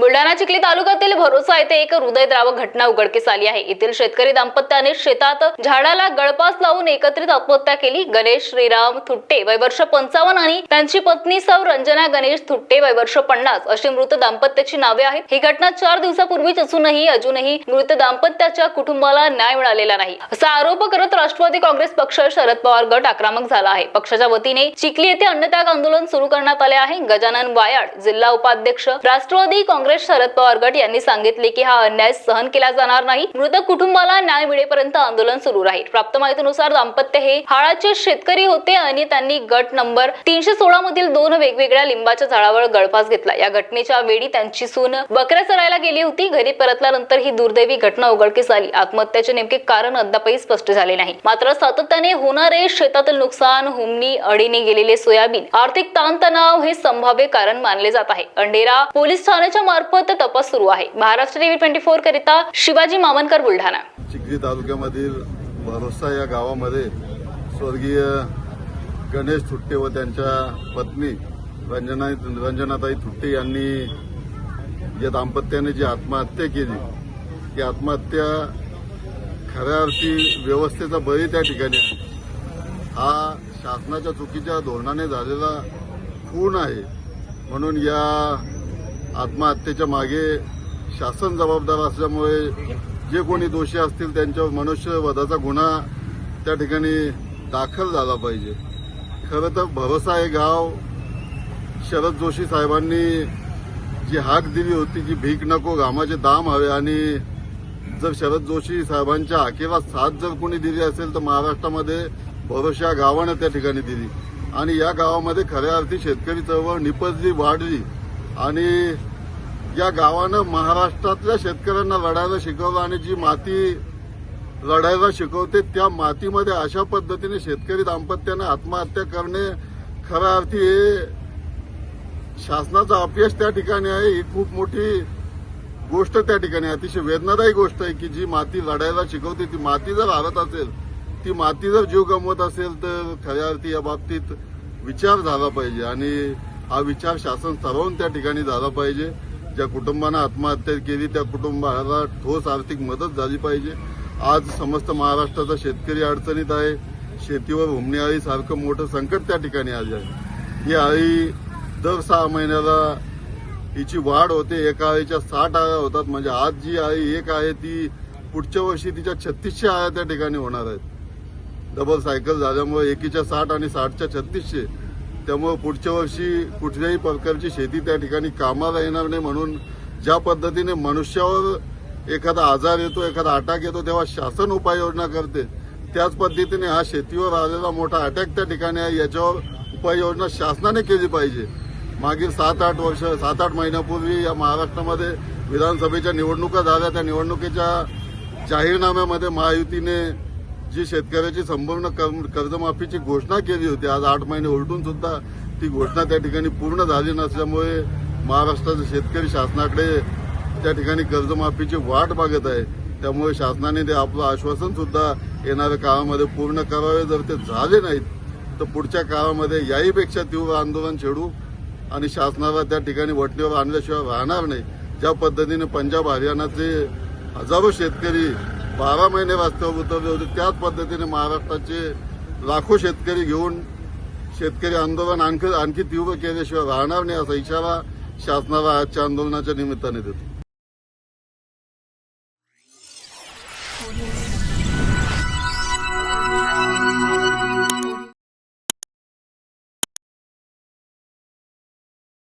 बुलढाणा चिखली तालुक्यातील भरोसा येथे एक हृदयद्रावक घटना उघडकीस आली आहे. येथील शेतकरी दाम्पत्याने शेतात झाडाला गळपास लावून एकत्रित आत्महत्या केली. गणेश श्रीराम थुट्टे वय वर्ष पंचावन्न आणि त्यांची पत्नी सौ रंजना गणेश थुट्टे वय वर्ष पन्नास अशी मृत दाम्पत्याची नावे आहेत. ही घटना चार दिवसापूर्वीच असूनही अजूनही मृत दाम्पत्याच्या कुटुंबाला न्याय मिळालेला नाही. असा आरोप करत राष्ट्रवादी काँग्रेस पक्ष शरद पवार गट आक्रमक झाला आहे. पक्षाच्या वतीने चिखली येथे अन्नत्याग आंदोलन सुरू करण्यात आले आहे. गजानन वायाड जिल्हा उपाध्यक्ष राष्ट्रवादी काँग्रेस शरद पवार गट यांनी सांगितले की हा अन्याय सहन केला जाणार नाही. मृत कुटुंबाला न्याय मिळेपर्यंत आंदोलन सुरू राहील. प्राप्त माहितीनुसार दाम्पत्य हे हाळाचे शेतकरी होते आणि त्यांनी गट नंबर तीनशे सोळा मधील दोन वेगवेगळ्या लिंबाच्या झाडावर गळफास घेतला. या घटनेच्या वेळी त्यांची सून बकऱ्या चरायला गेली होती. घरी परतल्यानंतर ही दुर्दैवी घटना उघडकीस आली. आत्महत्याचे नेमके कारण अद्यापही स्पष्ट झाले नाही. मात्र सातत्याने होणारे शेतातील नुकसान हुमणी अडीने गेलेले सोयाबीन आर्थिक ताणतणाव हे संभाव्य कारण मानले जात आहे. अंडेरा पोलीस ठाण्याच्या मार्फत तपास सुरू आहे. महाराष्ट्र टीव्ही ट्वेंटी फोर करिता शिवाजी मामनकर बुलढाणा. चिखली तालुक्यामधील भरोसा या गावामध्ये स्वर्गीय गणेश थुट्टे व त्यांच्या पत्नी रंजना रंजनाताई थुट्टे यांनी या दाम्पत्याने जी आत्महत्या केली ती आत्महत्या खऱ्या अर्थी व्यवस्थेचा बळी त्या ठिकाणी आहे. हा शासनाच्या चुकीच्या धोरणाने झालेला खून आहे. म्हणून या आत्महत्येच्या मागे शासन जबाबदार असल्यामुळे जे कोणी दोषी असतील त्यांच्यावर मनुष्यवधाचा गुन्हा त्या ठिकाणी दाखल झाला पाहिजे. खरं तर भरोसा हे गाव शरद जोशी साहेबांनी जी हाक दिली होती की भीक नको घामाचे दाम हवे आणि जर शरद जोशी साहेबांच्या हाकेला साथ जर कोणी दिली असेल तर महाराष्ट्रामध्ये भरोसा या गावानं त्या ठिकाणी दिली. आणि या गावामध्ये खऱ्या अर्थी शेतकरी चळवळ निपजली वाढली आणि या गावानं महाराष्ट्रातल्या शेतकऱ्यांना लढायला शिकवलं आणि जी माती लढायला शिकवते त्या मातीमध्ये अशा पद्धतीने शेतकरी दाम्पत्याने आत्महत्या करणे खऱ्या अर्थी हे शासनाचं अपयश त्या ठिकाणी आहे. ही खूप मोठी गोष्ट त्या ठिकाणी अतिशय वेदनादायी गोष्ट आहे की जी माती लढायला शिकवते. ती माती जर हारत असेल ती माती जर जीव गमवत असेल तर खऱ्या अर्थी या बाबतीत विचार झाला पाहिजे. आणि हा विचार शासन ठरवून त्या ठिकाणी झाला पाहिजे. ज्या कुटुंबानं आत्महत्या केली त्या कुटुंबाला ठोस आर्थिक मदत झाली पाहिजे. आज समस्त महाराष्ट्राचा शेतकरी अडचणीत आहे. शेतीवर हुमणी आळी सारखं मोठं संकट त्या ठिकाणी आले आहे. ही आळी दर सहा महिन्याला हिची वाढ होते एका आळीच्या साठ आळ्या होतात. म्हणजे आज जी आळी एक आहे ती पुढच्या वर्षी तिच्या छत्तीसशे आळ्या त्या ठिकाणी होणार आहेत. डबल सायकल झाल्यामुळे एकीच्या साठ आणि साठच्या छत्तीसशे त्यामुळे पुढच्या वर्षी कुठल्याही प्रकारची शेती त्या ठिकाणी कामाला येणार नाही म्हणून ज्या पद्धतीने मनुष्यावर एखादा आजार येतो एखादा अटॅक येतो तेव्हा शासन उपाययोजना करते. त्याच पद्धतीने हा शेतीवर आलेला मोठा अटॅक त्या ठिकाणी आहे. याच्यावर उपाययोजना शासनाने केली पाहिजे. मागील सात आठ वर्ष सात आठ महिन्यापूर्वी या महाराष्ट्रामध्ये विधानसभेच्या निवडणुका झाल्या. त्या निवडणुकीच्या जाहीरनाम्यामध्ये महायुतीने जी शेतकऱ्याची संपूर्ण कर्म- कर्जमाफीची घोषणा केली होती आज आठ महिने उलटून सुद्धा ती घोषणा त्या ठिकाणी पूर्ण झाली नसल्यामुळे महाराष्ट्राचे शेतकरी शासनाकडे त्या ठिकाणी कर्जमाफीची वाट बघत आहे. त्यामुळे शासनाने ते आपलं आश्वासन सुद्धा येणाऱ्या काळामध्ये पूर्ण करावे. जर ते झाले नाहीत तर पुढच्या काळामध्ये याहीपेक्षा तीव्र आंदोलन छेडू आणि शासनाला त्या ठिकाणी वटणीवर आणल्याशिवाय राहणार नाही. ज्या पद्धतीने पंजाब हरियाणाचे हजारो शेतकरी बारा महिने रस्त्यावर उतरले होते. त्याच पद्धतीने महाराष्ट्राचे लाखो शेतकरी घेऊन शेतकरी आंदोलन आणखी आणखी तीव्र केल्याशिवाय राहणार नाही असा इशारा शासनाला आजच्या आंदोलनाच्या निमित्ताने देतो.